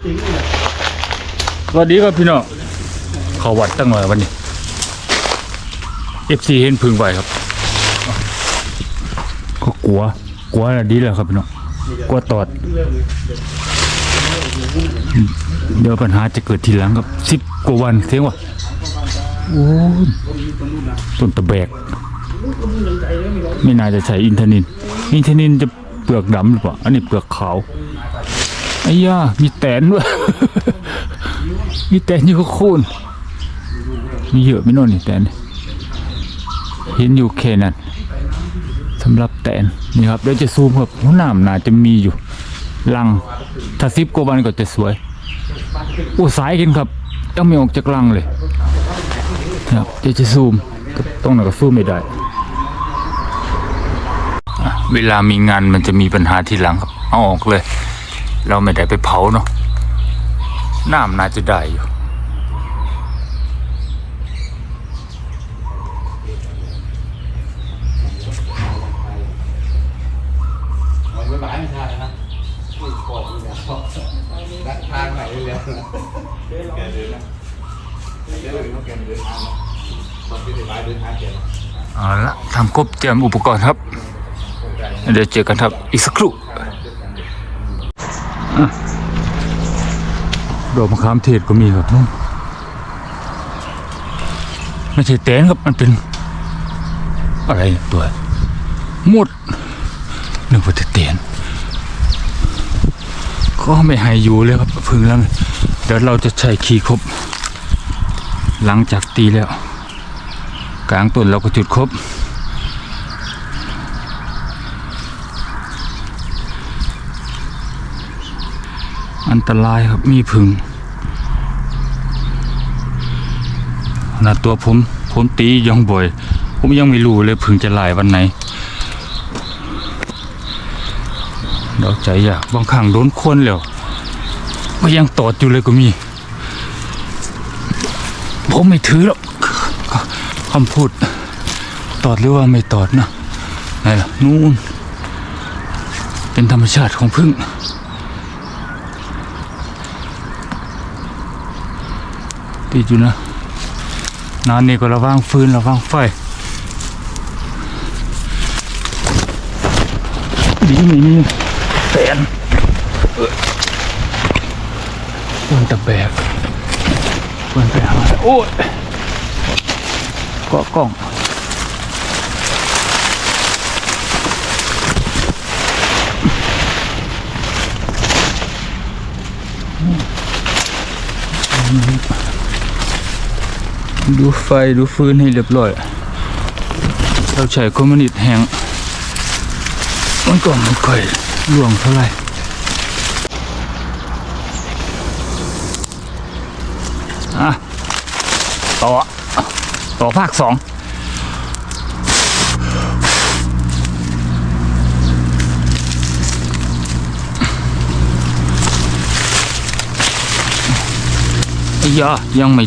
สวัสดีครับพี่น้องเขาวัดตั้งหน่อยวันนี้ FC เห็นพึ่งไหวครับ ก็กลัว กลัวน่ะดีแล้วครับพี่น้องกลัวตอด เดี๋ยวปัญหาจะเกิดทีหลังครับสิบกว่าวันเสียงวะโอ้ต้นตะแบก ไม่น่าจะใช้อินทนิน อินทนินจะเปลือกดำหรือเปล่า อันนี้เปลือกขาว อ้ย่ามีแตนด้วย มีแตนอยู่กับโคนมีเยอะไม่นอนนี่แตนนี่เห็นอยู่แค่นั้นสำหรับแตนนี่ครับเดี๋ยวจะซูมครับหัวหน้ามน่าจะมีอยู่ ลังถ้าซิบกว่าวันก็จะสวยโอ้สายกินครับยังไม่ออกจากลังเลยนะครับเดี๋ยวจะซูมก็ต้องไหนก็ซูมไม่ได้อะเวลามีงานมันจะมีปัญหาทีหลังครับเอาออกเลย เราไม่ได้ไปเผาเนาะน้ำน่าจะได้อยู่ไม่บายไม่ใช่นะกดอยู่แล้วดักทางไหนเลยแล้วแกเดินนะเดินเขาแกเดินทางนะตอนที่ไปเดินทางแกเอาละทำครบเตรียมอุปกรณ์ครับ เดี๋ยวเจอกันครับอีกสักครู่ ดอกมะขามเทศก็มีครับนุ่นไม่ใช่แตนครับมันเป็น อะไรเนี่ยตัวมดนึกว่าจะแตนก็ไม่ให้อยู่เลยครับพึ่งแล้วเดี๋ยวเราจะใช้ขีครบ หลังจากตีแล้ว กลางต้นเราก็จุดครบ อันตรายครับมีผึ่งขนาดตัวผมผมตียังบ่อย ผมยังไม่รู้เลยผึ่งจะลายวันไหนเดาใจอยากบางครั้งโดนคนแล้วก็ยังตอดอยู่เลยก็มี ผมไม่ถือหรอกคำพูด ตอดหรือว่าไม่ตอดนะไหนล่ะนู่นเป็นธรรมชาติของพึ่ง ติดอยู่นะนานนี่ก็ระวังฟืนระวังไฟดีไม่มีแฟนเอออ้วนตะแบกอ้วนไปหาโอ้ยกาะกล้อง ดูไฟดูฟืนให้เรียบร้อยเราใช้คอมมินิสต์แห้งมันก็ไม่ค่อยล่วงเท่าไหร่อะต่อ ต่อภาคสองยายังไม่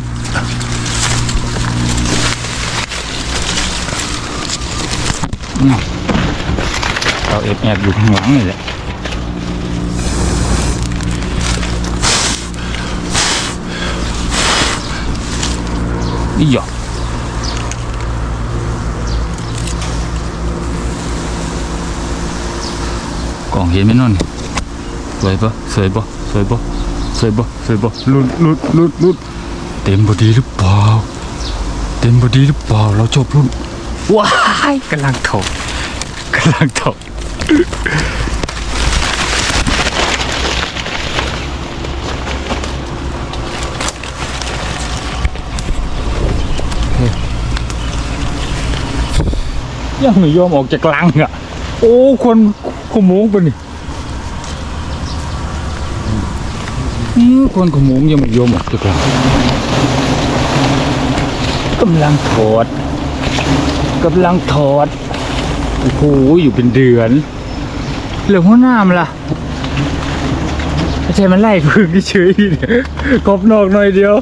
เราแอบแอบอยู่ข้างหลังนี่แหละนี่หยอกกล่องเห็นไหมนอนนี่สวยปะสวยปะสวยปะสวยปะสวยปะลุดลุดลุดลุดเต็มบอดีหรือเปล่า เต็มบอดีหรือเปล่า เราชอบรุ่น ว้ายกำลังถกกำลังถกยังไม่ยอมออกจากลังอะ โอ้คนขโมงไปนี่คนขโมงยังไม่ยอมออกจากลังกำลังถอด กำลังถอด โอ้โห อยู่เป็นเดือนเหลือหัวหน้ามันล่ะไม่ใช่มันไล่พึ่งเฉยๆเนี่ยกรอบนอกหน่อยเดียว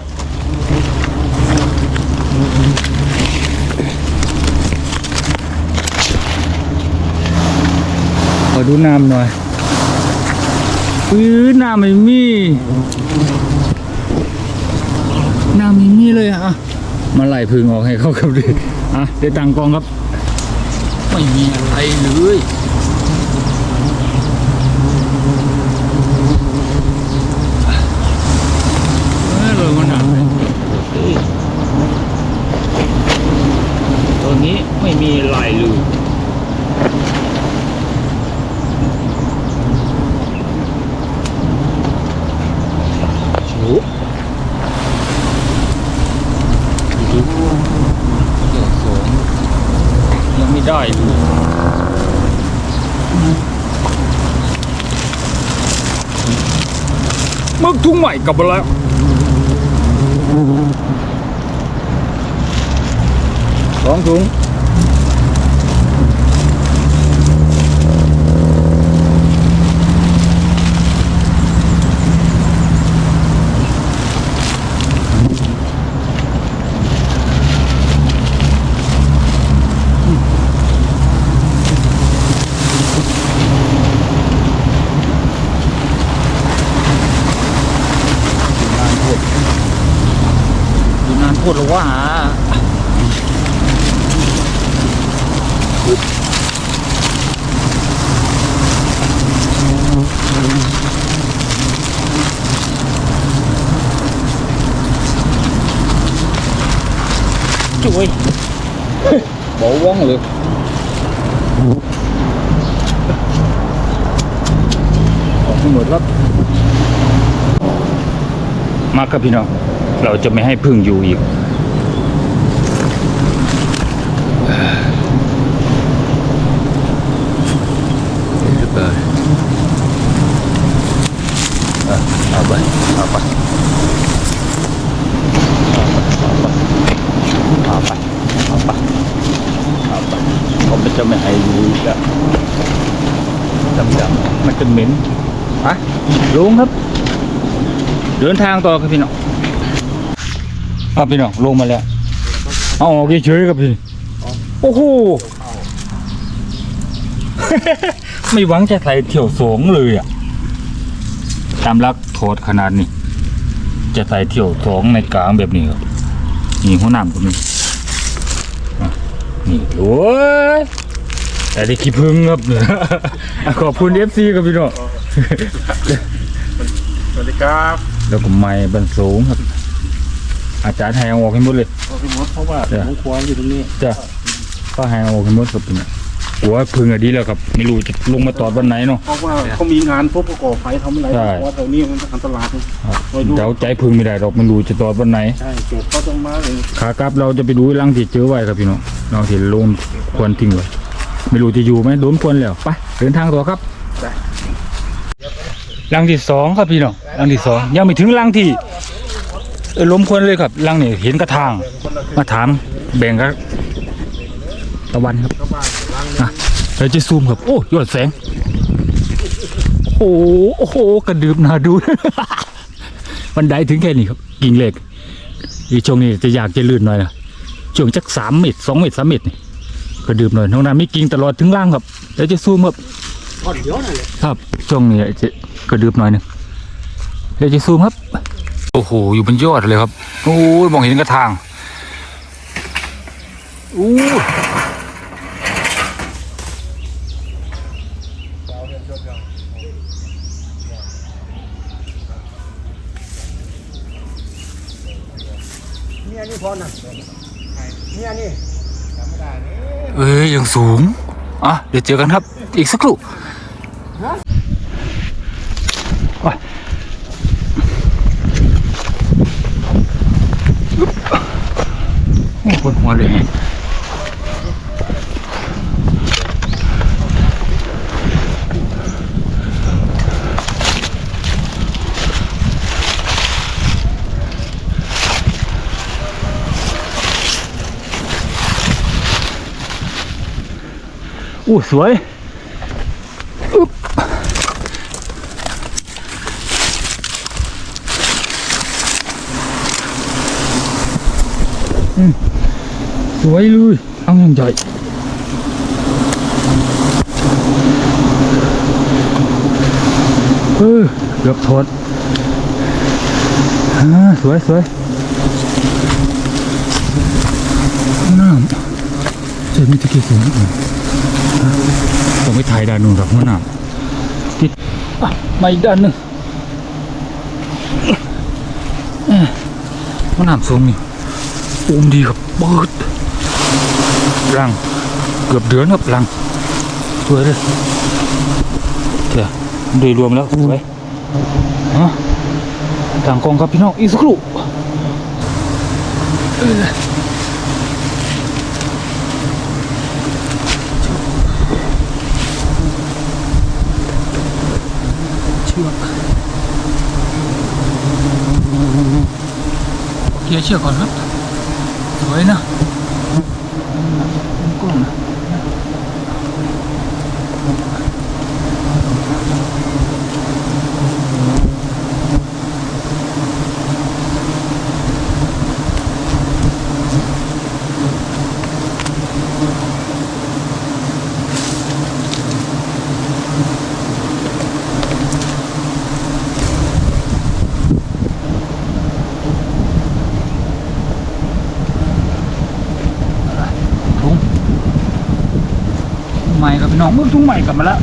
ขอดูน้ำหน่อยปื้อน้าไม่มีน้าไม่มีเลยอะอะมาไล่พึ่งออกให้เขาครับดิ อะได้ตังกองครับ ไม่มีอะไรเลยเออเลยมันหนักเลยตัวนี้ไม่มีอะไรเลยชุบดูเดี๋ยวสองยังไม่ได้เลย มึกทุ่งใหม่กลับมาแล้ว สองถุงอยู่นานโคตรแล้วว่า ช่วย bỏ quăng được không mệt lắm มาครับพี่น้อง เราจะไม่ให้พึ่งอยู่อีก Rồi. À, à, vậy, à, vậy. เอาไปเอาไปเอาไปผมจะไม่ให้ดูอีกแล้วดำดำๆมันจะเหม็นไปลงครับ เดินทางต่อครับพี่น้อง ครับพี่น้องลงมาแล้ว เอาออกเฉยๆครับพี่ โอ้โห ไม่หวังจะใส่เที่ยวสองเลยอะ ตามรักโทษขนาดนี้ จะใส่เที่ยวสองในกลางแบบนี้ครับ นี่หัวหน้ำก็มีอะนี่โอ้ยแต่ได้ขี้พึ่งครับอะขอบคุณเอฟซีครับพี่น้อง สวัสดีครับ แล้วก็ไม้บันสูงครับ อาจารย์ให้เอาออกให้หมดเลยพี่มดเพราะว่าเดี๋ยวผมควรอยู่ตรงนี้จ้ะก็ให้เอาออกให้หมดครับพี่น้องหัวพึ่งอะดีแล้วครับไม่รู้จะลงมาตอดวันไหนเนาะเพราะว่าเขามีงานพวกประกอบไฟทำอะไรใช่เพราะว่าแถวนี้มันอันตรายครับไปดูเดาใจพึ่งไม่ได้หรอกไม่รู้จะตอดวันไหนใช่เก็บเขาต้องมาเลยขากลับเราจะไปดูรังที่เจอไว้ครับพี่น้องรังที่ลงควรทิ้งไว้ไม่รู้ที่อยู่ไหมโดนควรแล้วไปเดินทางต่อครับรังที่สองครับพี่น้องรังที่สองยังไม่ถึงรังที่เออ ล้มควรเลยครับรังนี่เห็นกระทาง มาถามแบ่งกันตะวันครับอะเราจะซูมครับ โอ้ยอดแสง โอ้โหโอ้โหกระดืบหนาดูบันไดถึงแค่นี้ครับ กิ่งเหล็กอีช่วงนี้จะอยากจะลื่นหน่อยนะช่วงจักสามเมตรสองเมตรสามเมตรนี่ก็ดื่มหน่อยน้องน้ำไม่กิงตลอดถึงล่างครับเดี๋ยวจะซูมครับทอดเดียวนั่นแหละครับช่วงนี้จะก็ดื่มหน่อยหนึงเดี๋ยวจะซูมครับ โอ้โห อยู่บนยอดเลยครับโอ้ยมองเห็นกระทางอู้เนี่ยนี่พอนะเนี่ยนี่เอ้ยยังสูง อะ เดี๋ยวเจอกันครับ อีกสักครู่ไปโอ้ป วดหัวเลยอู้สวยอึ๊บอืม สวยเลยเอาอย่างใหญ่เออเกือบทดอ่าสวยสวยน้ำเจอมีตะกี้สวยอะต้องไปถ่ายด้านนู้นหรอกหัวหน้ำติดมาอีกด้านหนึ่งเอ้ยหัวหน้ำสูงนี่อุ้มดีครับเบิด รังเกือบเดือนครับรังสวยเลยเดี๋ยวโดยรวมแล้วสวยฮะต่างกองครับพี่น้องอีกสักครู่เอ้ยเชือกเกียร์เชือกก่อนครับ สวยนะกล้องนะ ถุงใหน้องมึงทุ่งใหม่กลับมาแล้ว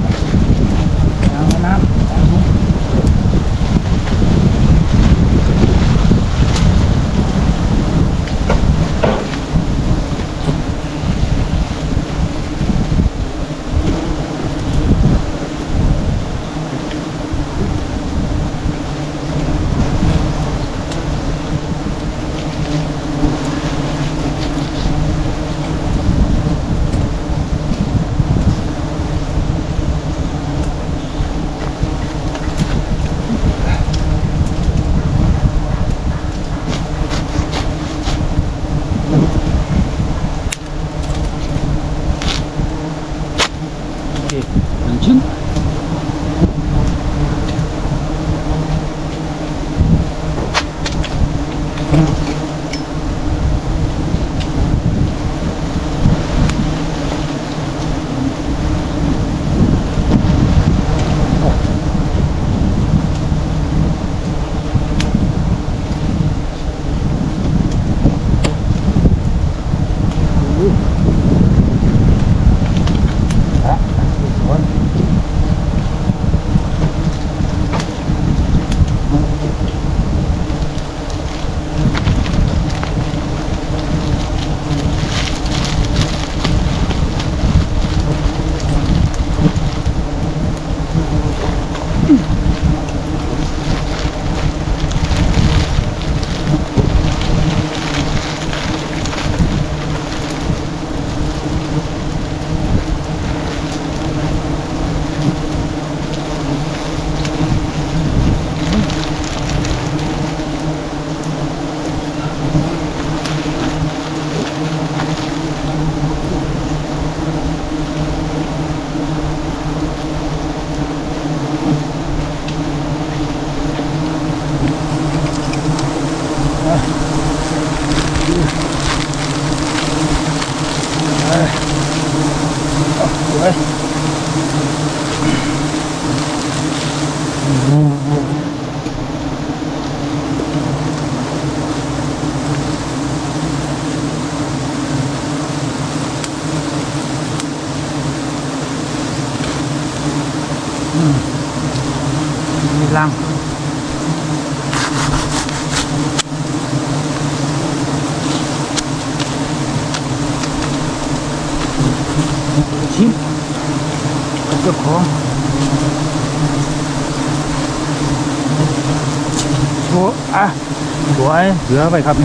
เหลือไปครับ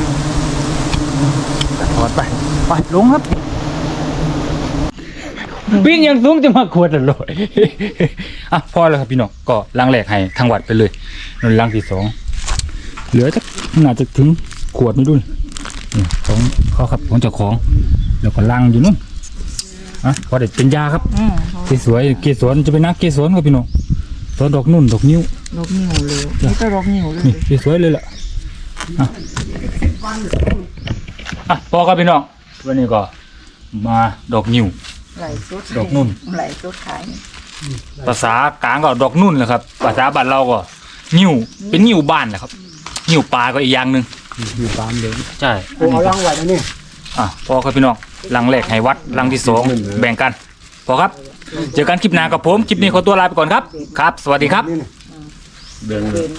ถอดไป ไปลงครับปิ้งยังสูงจะมาขวดละลอยอะพอแล้วครับพี่น้องก็ล้างแหลกให้ทางวัดไปเลยนั่นล้างที่สองเหลือจะน่าจะถึงขวดไม่ดูนี่นี่ของเขาครับของเจ้าของแล้วก็ล้างอยู่นู่นอะพอเด็ดเป็นยาครับอืมเกสวยเกสรจะเป็นนักเกสรครับพี่น้องสวนดอกนุ่นดอกนิ้วรกนิ้วเลยนี่ก็รกนิ้วเลยนี่เกสวยเลยล่ะอะ อะพอครับพี่น้องวันนี้ก็ มาดอกนิ้ว ไหลสุดดอกนุ่น ไหลสุดขายนี่ภาษากลางก็ดอกนุ่นแหละครับ ภาษาบ้านเราก็งิ้วเป็นงิ้วบ้านแหละครับงิ้วปลาก็อีกอย่างหนึ่งอยู่ตามเดิมใช่โอ้เอาลังไว้แล้วนี่อะพอครับพี่น้องหลังแรกให้วัดหลังที่สองแบ่งกันพอครับ เจอกันคลิปหน้ากับผมคลิปนี้ขอตัวลาไปก่อนครับ ครับ สวัสดีครับ นี่นี่ เดินเป็น